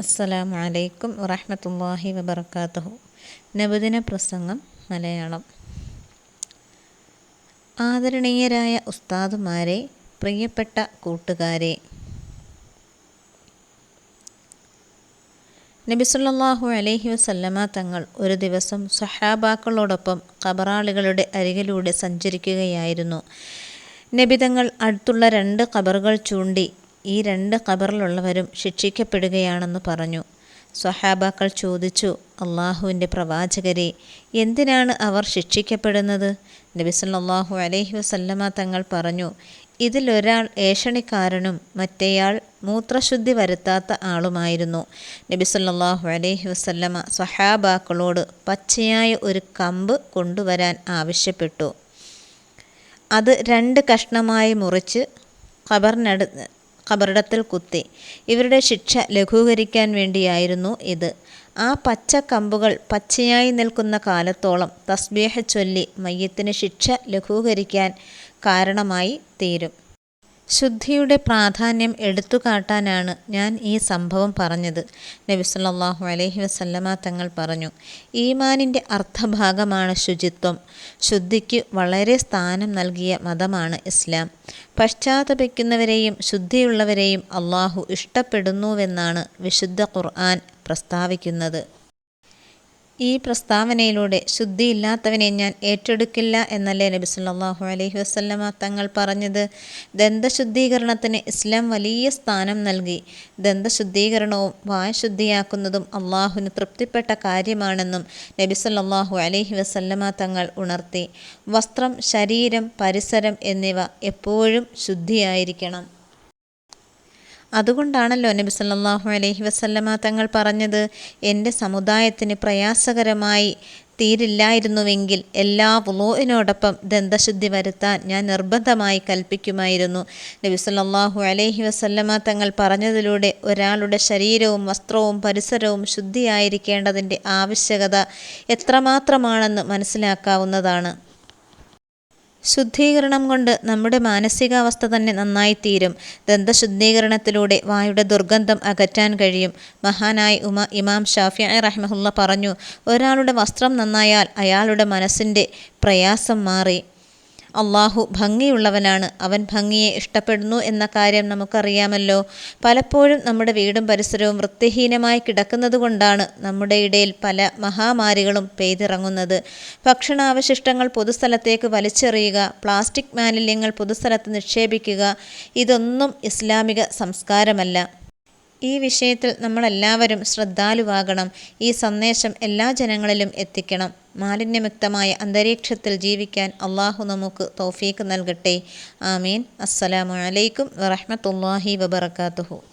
അസ്സലാമു അലൈക്കും വറഹമത്തല്ലാഹി വബർക്കാത്തുഹു നബുദിന പ്രസംഗം മലയാളം. ആദരണീയരായ ഉസ്താദുമാരെ പ്രിയപ്പെട്ട കൂട്ടുകാരെ. നബിസുല്ലാഹു അലൈഹി വസല്ലമ തങ്ങൾ ഒരു ദിവസം സഹാബാക്കളോടൊപ്പം കബറാളികളുടെ അരികിലൂടെ സഞ്ചരിക്കുകയായിരുന്നു. നബിതങ്ങൾ അടുത്തുള്ള രണ്ട് കബറുകൾ ചൂണ്ടി ഈ രണ്ട് ഖബറിലുള്ളവരും ശിക്ഷിക്കപ്പെടുകയാണെന്ന് പറഞ്ഞു. സ്വഹാബാക്കൾ ചോദിച്ചു അള്ളാഹുവിന്റെ പ്രവാചകരെ എന്തിനാണ് അവർ ശിക്ഷിക്കപ്പെടുന്നത്? നബിസല്ലാഹു അലൈഹി വസല്ലമ തങ്ങൾ പറഞ്ഞു ഇതിലൊരാൾ ഏഷണിക്കാരനും മറ്റേയാൾ മൂത്രശുദ്ധി വരുത്താത്ത ആളുമായിരുന്നു. നബിസല്ലാഹു അലൈഹി വസല്ലമ സ്വഹാബാക്കളോട് പച്ചയായ ഒരു കമ്പ് കൊണ്ടുവരാൻ ആവശ്യപ്പെട്ടു. അത് രണ്ട് കഷ്ണമായി മുറിച്ച് ഖബറിനട ഖബറിടത്തിൽ കുത്തി. ഇവരുടെ ശിക്ഷ ലഘൂകരിക്കാൻ വേണ്ടിയായിരുന്നു ഇത്. ആ പച്ച കമ്പുകൾ പച്ചയായി നിൽക്കുന്ന കാലത്തോളം തസ്ബീഹ ചൊല്ലി മയ്യത്തിന് ശിക്ഷ ലഘൂകരിക്കാൻ കാരണമായി തീരും. ശുദ്ധിയുടെ പ്രാധാന്യം എടുത്തുകാട്ടാനാണ് ഞാൻ ഈ സംഭവം പറഞ്ഞത്. നബി സല്ലല്ലാഹു അലൈഹി വസല്ലമ തങ്ങൾ പറഞ്ഞു ഈമാനിന്റെ അർത്ഥഭാഗമാണ് ശുചിത്വം. ശുദ്ധിക്ക് വളരെ സ്ഥാനം നൽകിയ മതമാണ് ഇസ്ലാം. പശ്ചാത്തപിക്കുന്നവരെയും ശുദ്ധിയുള്ളവരെയും അള്ളാഹു ഇഷ്ടപ്പെടുന്നുവെന്നാണ് വിശുദ്ധ ഖുർആൻ പ്രസ്താവിക്കുന്നത്. ഈ പ്രസ്താവനയിലൂടെ ശുദ്ധിയില്ലാത്തവനെ ഞാൻ ഏറ്റെടുക്കില്ല എന്നല്ലേ നബി സല്ലാഹു അലൈഹി വസല്ലമ തങ്ങൾ പറഞ്ഞത്? ദന്തശുദ്ധീകരണത്തിന് ഇസ്ലാം വലിയ സ്ഥാനം നൽകി. ദന്തശുദ്ധീകരണവും വായ ശുദ്ധിയാക്കുന്നതും അള്ളാഹുവിന് തൃപ്തിപ്പെട്ട കാര്യമാണെന്നും നബി സല്ലാഹു അലൈഹി വസല്ലമ തങ്ങൾ ഉണർത്തി. വസ്ത്രം ശരീരം പരിസരം എന്നിവ എപ്പോഴും ശുദ്ധിയായിരിക്കണം. അതുകൊണ്ടാണല്ലോ നബി സല്ലാഹു അലൈഹി വസല്ലമ തങ്ങൾ പറഞ്ഞത് എന്റെ സമുദായത്തിന് പ്രയാസകരമായി തീരില്ലായിരുന്നുവെങ്കിൽ എല്ലാ വുളോയിനോടൊപ്പം ദന്തശുദ്ധി വരുത്താൻ ഞാൻ നിർബന്ധമായി കൽപ്പിക്കുമായിരുന്നു. നബി സല്ലാഹു അലൈഹി വസല്ലമ തങ്ങൾ പറഞ്ഞതിലൂടെ ഒരാളുടെ ശരീരവും വസ്ത്രവും പരിസരവും ശുദ്ധിയായിരിക്കേണ്ടതിന്റെ ആവശ്യകത എത്രമാത്രമാണെന്ന് മനസ്സിലാക്കാവുന്നതാണ്. ശുദ്ധീകരണം കൊണ്ട് നമ്മുടെ മാനസികാവസ്ഥ തന്നെ നന്നായിത്തീരും. ദന്തശുദ്ധീകരണത്തിലൂടെ വായുടെ ദുർഗന്ധം അകറ്റാൻ കഴിയും. മഹാനായ ഉമ ഇമാം ഷാഫി റഹ്മഹുല്ല പറഞ്ഞു ഒരാളുടെ വസ്ത്രം നന്നായാൽ അയാളുടെ മനസ്സിന്റെ പ്രയാസം മാറി. അള്ളാഹു ഭംഗിയുള്ളവനാണ്. അവൻ ഭംഗിയെ ഇഷ്ടപ്പെടുന്നു എന്ന കാര്യം നമുക്കറിയാമല്ലോ. പലപ്പോഴും നമ്മുടെ വീടും പരിസരവും വൃത്തിഹീനമായി കിടക്കുന്നതുകൊണ്ടാണ് നമ്മുടെ ഇടയിൽ പല മഹാമാരികളും പെയ്തിറങ്ങുന്നത്. ഭക്ഷണാവശിഷ്ടങ്ങൾ പൊതുസ്ഥലത്തേക്ക് വലിച്ചെറിയുക പ്ലാസ്റ്റിക് മാലിന്യങ്ങൾ പൊതുസ്ഥലത്ത് നിക്ഷേപിക്കുക ഇതൊന്നും ഇസ്ലാമിക സംസ്കാരമല്ല. ഈ വിഷയത്തിൽ നമ്മളെല്ലാവരും ശ്രദ്ധാലുവാകണം. ഈ സന്ദേശം എല്ലാ ജനങ്ങളിലും എത്തിക്കണം. മാലിന്യമുക്തമായ അന്തരീക്ഷത്തിൽ ജീവിക്കാൻ അള്ളാഹു നമുക്ക് തോഫീക്ക് നൽകട്ടെ. ആമീൻ. അസ്സലാമലൈക്കും അലൈക്കും വറഹ്മത്തുള്ളാഹി വബർക്കാത്തുഹു